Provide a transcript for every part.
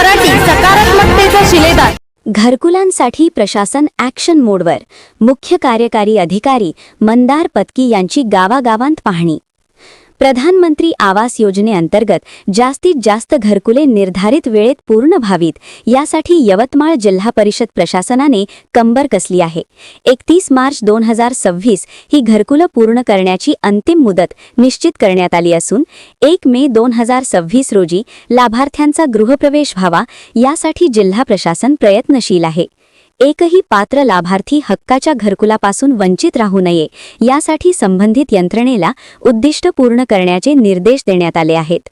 मराठी सकारात्मकतेचा शिलेदार. घरकुलांसाठी प्रशासन ॲक्शन मोडवर मुख्य कार्यकारी अधिकारी मंदार पत्की यांची गावागावांत पाहणी. प्रधानमंत्री आवास योजनेअंतर्गत जास्तीत जास्त घरकुले निर्धारित वेळेत पूर्ण व्हावीत. यासाठी यवतमाळ जिल्हा परिषद प्रशासनाने कंबर कसली आहे. एकतीस मार्च दोन हजार सव्वीस ही घरकुलं पूर्ण करण्याची अंतिम मुदत निश्चित करण्यात आली असून एक मे दोन हजार सव्वीस रोजी लाभार्थ्यांचा गृहप्रवेश व्हावा यासाठी जिल्हा प्रशासन प्रयत्नशील आहे. एकही पात्र लाभार्थी हक्काच्या घरकुलापासून वंचित राहू नये यासाठी संबंधित यंत्रणेला उद्दिष्ट पूर्ण करण्याचे निर्देश देण्यात आले आहेत.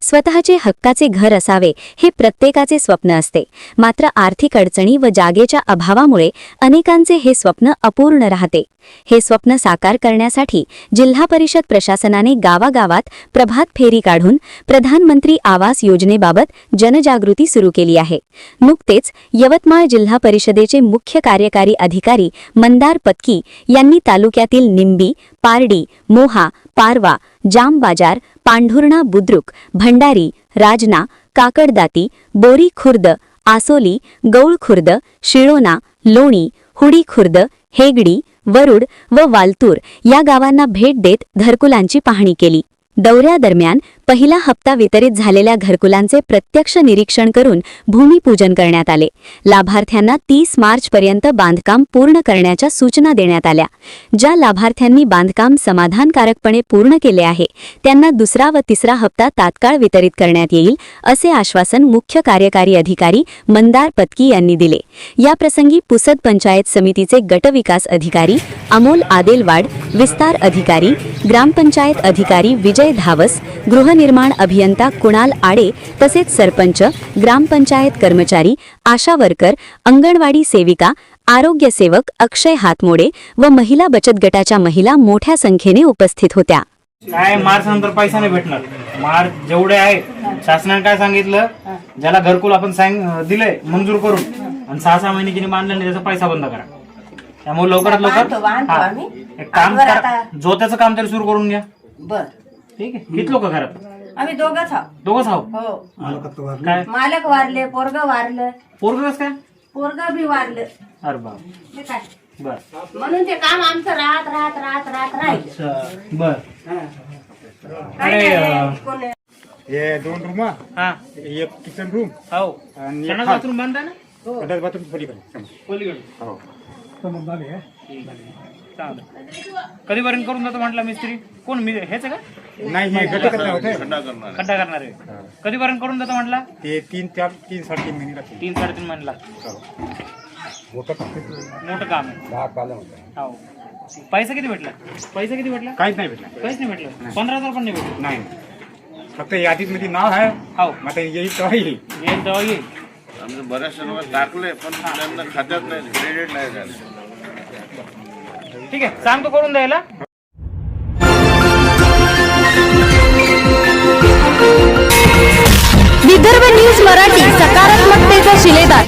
स्वतःचे हक्काचे घर असावे हे प्रत्येकाचे स्वप्न असते. मात्र आर्थिक अडचणी व जागेच्या अभावामुळे अनेकांचे हे स्वप्न अपूर्ण राहते. हे स्वप्न साकार करण्यासाठी जिल्हा परिषद प्रशासनाने गावागावात प्रभात फेरी काढून प्रधानमंत्री आवास योजनेबाबत जनजागृती सुरू केली आहे. नुकतेच यवतमाळ जिल्हा परिषदेचे मुख्य कार्यकारी अधिकारी मंदार पत्की यांनी तालुक्यातील निंबी पारडी मोहा पारवा जाम बाजार पांढुर्णा बुद्रुक भंडारी राजना काकडदाती बोरी खुर्द आसोली गौळ खुर्द शिळोना लोणी हुडी खुर्द हेगडी वरुड व वालतूर या गावांना भेट देत घरकुलांची पाहणी केली. दौऱ्यादरम्यान पहिला हप्ता वितरित झालेल्या घरकुलांचे प्रत्यक्ष निरीक्षण करून भूमिपूजन करण्यात आले. लाभार्थ्यांना तीस मार्चपर्यंत बांधकाम पूर्ण करण्याच्या सूचना देण्यात आल्या. ज्या लाभार्थ्यांनी बांधकाम समाधानकारकपणे पूर्ण केले आहे त्यांना दुसरा व तिसरा हप्ता तात्काळ वितरित करण्यात येईल असे आश्वासन मुख्य कार्यकारी अधिकारी मंदार पत्की यांनी दिले. याप्रसंगी पुसद पंचायत समितीचे गटविकास अधिकारी अमोल आदेलवाड विस्तार अधिकारी ग्रामपंचायत अधिकारी विजय धावस गृह गृहनिर्माण अभियंता कुणाल आडे तसेच सरपंच ग्रामपंचायत कर्मचारी आशा वर्कर अंगणवाडी सेविका आरोग्य सेवक अक्षय हातमोडे व महिला बचत गटाच्या महिला मोठ्या संख्येने उपस्थित होत्या. काय मार्च नंतर पैसा नाही भेटणार. मार्च जेवढे आहे शासनाने काय सांगितलं? ज्याला घरकुल आपण सांग दिलंय मंजूर करून. आणि सहा सहा महिने किनी बांधलं नाही त्याचा पैसा बंद करा. त्यामुळे लवकरात लवकर हा. एक काम करा. आता- जोत्याचं काम तरी सुरू करून घ्या. बर. ठीक आहे. किती लोक घरात? आम्ही दोघच आहोत. दोघच आहो हो. काय? मालक वारले पोरग वारलं. पोरग काय? पोरग बी वारलं. अरे बाप. ते काय? बर. म्हणून ते काम आमचं राहत राहत राहत राहत राहील. अच्छा बर. काय अरे, नाही, अं, कोण आहे? हे दोन रूम हा. एक किचन रूम हो. आणि एक. बाथरूम बांधता ना? संडास बाथरूम पलीकडे. पलीकडे. हो. चालेल कधीपर्यंत करून देतो म्हटलं मिस्त्री? कोण मी हेच आहे का? नाही हे गट करणार होते. खड्डा करणार आहे. कधीपर्यंत करून देतो म्हटलं? ते तीन चार तीन साडेतीन महिने लागतील तीन साडेतीन महिन्याला. मोठं काम मोठं काम आहे. दहा पालं होतं. हो. पैसा किती भेटला? पैसा किती भेटला? काहीच नाही भेटणार काहीच नाही भेटलं. पंधरा हजार पण नाही भेटलं. नाही. फक्त यादीत मध्ये नाव आहे. हो. मग आता येईल तेव्हा येईल. येईल तेव्हा येईल. आमचे बऱ्याचशा लोक टाकले पण त्यांना खात्यात नाही क्रेडिट नाही झालं. ठीक आहे सांगतो करून द्यायला. विदर्भ न्यूज मराठी सकारात्मकतेचा शिलेदार.